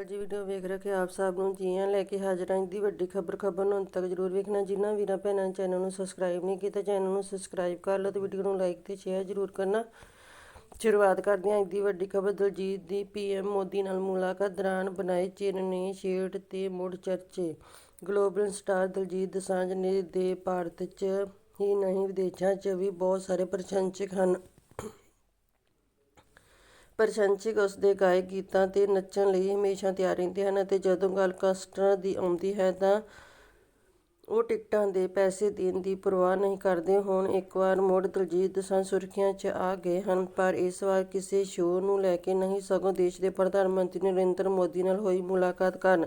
ਜੀ ਵੀਡੀਓ ਵੇਖ ਰਹੇ ਆਪ ਸਭ ਨੂੰ ਜੀਆਂ ਲੈ ਕੇ ਹਾਜ਼ਰ ਹਾਂ ਦੀ ਵੱਡੀ ਖਬਰ ਖਬਰ ਨੂੰ ਅੰਤ ਤੱਕ ਜਰੂਰ ਵੇਖਣਾ। ਜਿਨ੍ਹਾਂ ਵੀਰਾਂ ਭੈਣਾਂ ਨੇ ਚੈਨਲ ਨੂੰ ਸਬਸਕ੍ਰਾਈਬ ਨਹੀਂ ਕੀਤਾ, ਚੈਨਲ ਨੂੰ ਸਬਸਕ੍ਰਾਈਬ ਕਰ ਲਓ ਤੇ ਵੀਡੀਓ ਨੂੰ ਲਾਈਕ ਤੇ ਸ਼ੇਅਰ ਜਰੂਰ ਕਰਨਾ। ਸ਼ੁਰੂਆਤ ਕਰਦੇ ਹਾਂ ਅੱਜ ਦੀ ਵੱਡੀ ਖਬਰ। ਦਲਜੀਤ ਦੀ ਪੀਐਮ ਮੋਦੀ ਨਾਲ ਮੁਲਾਕਾਤ ਦੌਰਾਨ ਬਣਾਏ ਚਿੰਨ੍ਹ ਨੇ ਛੇੜ ਤੇ ਮੁੜ ਚਰਚੇ। ਗਲੋਬਲ ਸਟਾਰ ਦਲਜੀਤ ਦਸਾਂਝ ਨੇ ਦੇ ਭਾਰਤ 'ਚ ਹੀ ਨਹੀਂ, ਵਿਦੇਸ਼ਾਂ 'ਚ ਵੀ ਬਹੁਤ ਸਾਰੇ ਪ੍ਰਸ਼ੰਸਕ ਹਨ। ਪ੍ਰਸ਼ੰਸਕ ਉਸ ਦੇ ਗਾਏ ਗੀਤਾਂ ਤੇ ਨੱਚਣ ਲਈ ਹਮੇਸ਼ਾ ਤਿਆਰ ਰਹਿੰਦੇ ਹਨ ਅਤੇ ਜਦੋਂ ਗੱਲ ਕਸਟਮਰ ਦੀ ਆਉਂਦੀ ਹੈ ਤਾਂ ਉਹ ਟਿਕਟਾਂ ਦੇ ਪੈਸੇ ਦੇਣ ਦੀ ਪਰਵਾਹ ਨਹੀਂ ਕਰਦੇ। ਹੁਣ ਇੱਕ ਵਾਰ ਮੁੜ ਦਲਜੀਤ ਦੋਸਾਂਝ ਸੁਰਖੀਆਂ 'ਚ ਆ ਗਏ ਹਨ, ਪਰ ਇਸ ਵਾਰ ਕਿਸੇ ਸ਼ੋਅ ਨੂੰ ਲੈ ਕੇ ਨਹੀਂ, ਸਗੋਂ ਦੇਸ਼ ਦੇ ਪ੍ਰਧਾਨ ਮੰਤਰੀ ਨਰਿੰਦਰ ਮੋਦੀ ਨਾਲ ਹੋਈ ਮੁਲਾਕਾਤ ਕਾਰਨ।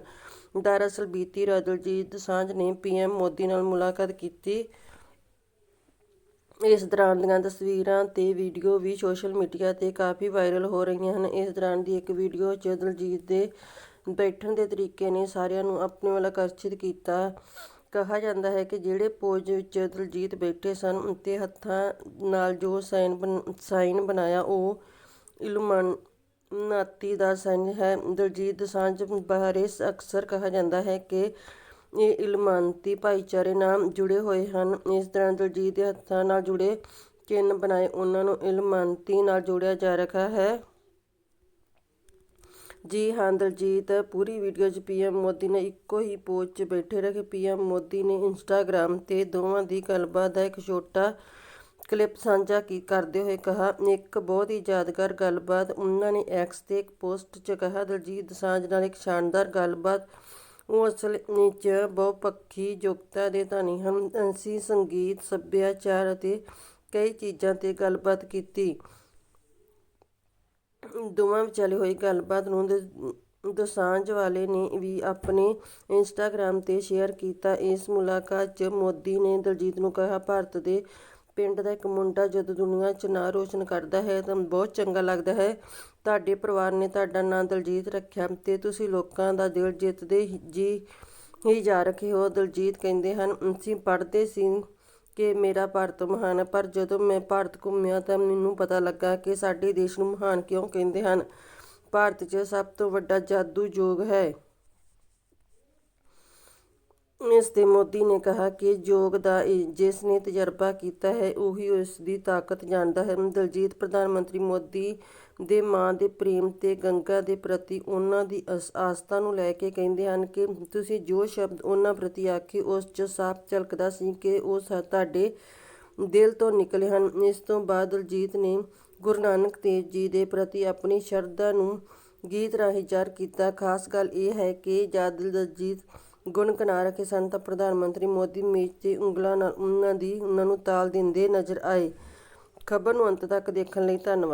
ਦਰਅਸਲ ਬੀਤੀ ਰਾਤ ਦਲਜੀਤ ਦੋਸਾਂਝ ਨੇ ਪੀਐਮ ਮੋਦੀ ਨਾਲ ਮੁਲਾਕਾਤ ਕੀਤੀ। ਇਸ ਦੌਰਾਨ ਦੀਆਂ ਤਸਵੀਰਾਂ ਤੇ ਵੀਡੀਓ ਵੀ ਸੋਸ਼ਲ ਮੀਡੀਆ ਤੇ ਕਾਫੀ ਵਾਇਰਲ ਹੋ ਰਹੀਆਂ ਹਨ। ਇਸ ਦੌਰਾਨ ਦੀ ਇੱਕ ਵੀਡੀਓ 'ਚ ਦਲਜੀਤ ਦੇ ਬੈਠਣ ਦੇ ਤਰੀਕੇ ਨੇ ਸਾਰਿਆਂ ਨੂੰ ਆਪਣੇ ਵੱਲ ਆਕਰਸ਼ਿਤ ਕੀਤਾ। ਕਿਹਾ ਜਾਂਦਾ ਹੈ ਕਿ ਜਿਹੜੇ ਪੋਜ਼ ਵਿੱਚ ਦਲਜੀਤ ਬੈਠੇ ਸਨ ਉੱਤੇ ਹੱਥਾਂ ਨਾਲ ਜੋ ਸਾਈਨ ਸਾਈਨ ਬਣਾਇਆ, ਉਹ ਇਲੂਮਨਾਤੀ ਦਾ ਸਾਈਨ ਹੈ। ਦਲਜੀਤ ਦੋਸਾਂਝ ਬਾਰੇ ਅਕਸਰ ਕਿਹਾ ਜਾਂਦਾ ਹੈ ਕਿ ਇਹ ਇਲਮਾਨਤੀ ਭਾਈਚਾਰੇ ਨਾਲ ਜੁੜੇ ਹੋਏ ਹਨ। ਇਸ ਤਰ੍ਹਾਂ ਦਲਜੀਤ ਦੇ ਹੱਥਾਂ ਨਾਲ ਜੁੜੇ ਚਿੰਨ੍ਹ ਬਣਾਏ ਉਹਨਾਂ ਨੂੰ ਇਲਮਾਨਤੀ ਨਾਲ ਜੋੜਿਆ ਜਾ ਰਿਹਾ ਹੈ। ਜੀ ਹਾਂ, ਦਲਜੀਤ, ਪੂਰੀ ਵੀਡੀਓ 'ਚ ਪੀਐਮ ਮੋਦੀ ਨੇ ਇੱਕੋ ਹੀ ਪੋਜ਼ 'ਚ ਬੈਠੇ ਰਹੇ। ਪੀਐਮ ਮੋਦੀ ਨੇ ਇੰਸਟਾਗ੍ਰam ਤੇ ਦੋਵਾਂ ਦੀ ਗੱਲਬਾਤ ਦਾ ਇੱਕ ਛੋਟਾ ਕਲਿੱਪ ਸਾਂਝਾ ਕੀ ਕਰਦੇ ਹੋਏ ਕਹਾ, ਇੱਕ ਬਹੁਤ ਹੀ ਯਾਦਗਾਰ ਗੱਲਬਾਤ ਉਹਨਾਂ ਨੇ ਐਕਸ ਤੇ ਇੱਕ ਪੋਸਟ 'ਚ ਕਹਾ। ਦਲਜੀਤ ਦੋਸਾਂਝ ਨਾਲ ਇੱਕ ਸ਼ਾਨਦਾਰ ਗੱਲਬਾਤ ਉਹ ਅਸਲ ਵਿੱਚ ਬਹੁਪੱਖੀ ਯੋਗਤਾ ਦੇ ਧਨੀ ਹਨ। ਅਸੀਂ ਸੰਗੀਤ, ਸੱਭਿਆਚਾਰ ਅਤੇ ਕਈ ਚੀਜ਼ਾਂ ਤੇ ਗੱਲਬਾਤ ਕੀਤੀ। ਦੋਵਾਂ ਵਿਚਾਲੇ ਹੋਈ ਗੱਲਬਾਤ ਨੂੰ ਦੋਸਾਂਝ ਵਾਲੇ ਨੇ ਵੀ ਆਪਣੇ ਇੰਸਟਾਗ੍ਰam ਤੇ ਸ਼ੇਅਰ ਕੀਤਾ। ਇਸ ਮੁਲਾਕਾਤ 'ਚ ਮੋਦੀ ਨੇ ਦਲਜੀਤ ਨੂੰ ਕਿਹਾ, ਭਾਰਤ ਦੇ ਪਿੰਡ ਦਾ ਇੱਕ ਮੁੰਡਾ ਜਦੋਂ ਦੁਨੀਆ 'ਚ ਨਾਂ ਰੋਸ਼ਨ ਕਰਦਾ ਹੈ ਤਾਂ ਬਹੁਤ ਚੰਗਾ ਲੱਗਦਾ ਹੈ। ਤੁਹਾਡੇ ਪਰਿਵਾਰ ਨੇ ਤੁਹਾਡਾ ਨਾਂ ਦਲਜੀਤ ਰੱਖਿਆ ਤੇ ਤੁਸੀਂ ਲੋਕਾਂ ਦਾ ਦਿਲ ਜਿੱਤਦੇ ਜੀ ਹੀ ਜਾ ਰੱਖੇ ਹੋ। ਦਲਜੀਤ ਕਹਿੰਦੇ ਹਨ, ਅਸੀਂ ਪੜ੍ਹਦੇ ਸੀ ਕਿ ਮੇਰਾ ਭਾਰਤ ਮਹਾਨ ਹੈ, ਪਰ ਜਦੋਂ ਮੈਂ ਭਾਰਤ ਘੁੰਮਿਆ ਤਾਂ ਮੈਨੂੰ ਪਤਾ ਲੱਗਾ ਕਿ ਸਾਡੇ ਦੇਸ਼ ਨੂੰ ਮਹਾਨ ਕਿਉਂ ਕਹਿੰਦੇ ਹਨ। ਭਾਰਤ 'ਚ ਸਭ ਤੋਂ ਵੱਡਾ ਜਾਦੂ ਯੋਗ ਹੈ। ਇਸ ਤੇ ਮੋਦੀ ਨੇ ਕਿਹਾ ਕਿ ਯੋਗ ਦਾ ਜਿਸ ਨੇ ਤਜਰਬਾ ਕੀਤਾ ਹੈ, ਉਹੀ ਉਸ ਦੀ ਤਾਕਤ ਜਾਣਦਾ ਹੈ। ਦਲਜੀਤ, ਪ੍ਰਧਾਨ ਮੰਤਰੀ ਮੋਦੀ ਦੇ ਮਾਂ ਦੇ ਪ੍ਰੇਮ ਤੇ ਗੰਗਾ ਦੇ ਪ੍ਰਤੀ ਉਹਨਾਂ ਦੀ ਆਸਥਾ ਨੂੰ ਲੈ ਕੇ ਕਹਿੰਦੇ ਹਨ ਕਿ ਤੁਸੀਂ ਜੋ ਸ਼ਬਦ ਉਹਨਾਂ ਪ੍ਰਤੀ ਆਖੇ, ਉਸ 'ਚ ਸਾਫ਼ ਝਲਕਦਾ ਸੀ ਕਿ ਉਹ ਤੁਹਾਡੇ ਦਿਲ ਤੋਂ ਨਿਕਲੇ ਹਨ। ਇਸ ਤੋਂ ਬਾਅਦ ਦਲਜੀਤ ਨੇ ਗੁਰੂ ਨਾਨਕ ਦੇਵ ਜੀ ਦੇ ਪ੍ਰਤੀ ਆਪਣੀ ਸ਼ਰਧਾ ਨੂੰ ਗੀਤ ਰਾਹੀਂ ਜ਼ਾਹਰ ਕੀਤਾ। ਖਾਸ ਗੱਲ ਇਹ ਹੈ ਕਿ ਜਦ ਦਲਜੀਤ ਗੁਣ ਕਨਾ ਰੱਖੇ ਸਨ ਤਾਂ ਪ੍ਰਧਾਨ ਮੰਤਰੀ ਮੋਦੀ ਮੇਜ਼ ਤੇ ਉਂਗਲਾਂ ਨਾਲ ਉਹਨਾਂ ਦੀ, ਉਹਨਾਂ ਨੂੰ ਤਾਲ ਦਿੰਦੇ ਨਜ਼ਰ ਆਏ। ਖਬਰ ਨੂੰ ਅੰਤ ਤੱਕ ਦੇਖਣ ਲਈ ਧੰਨਵਾਦ।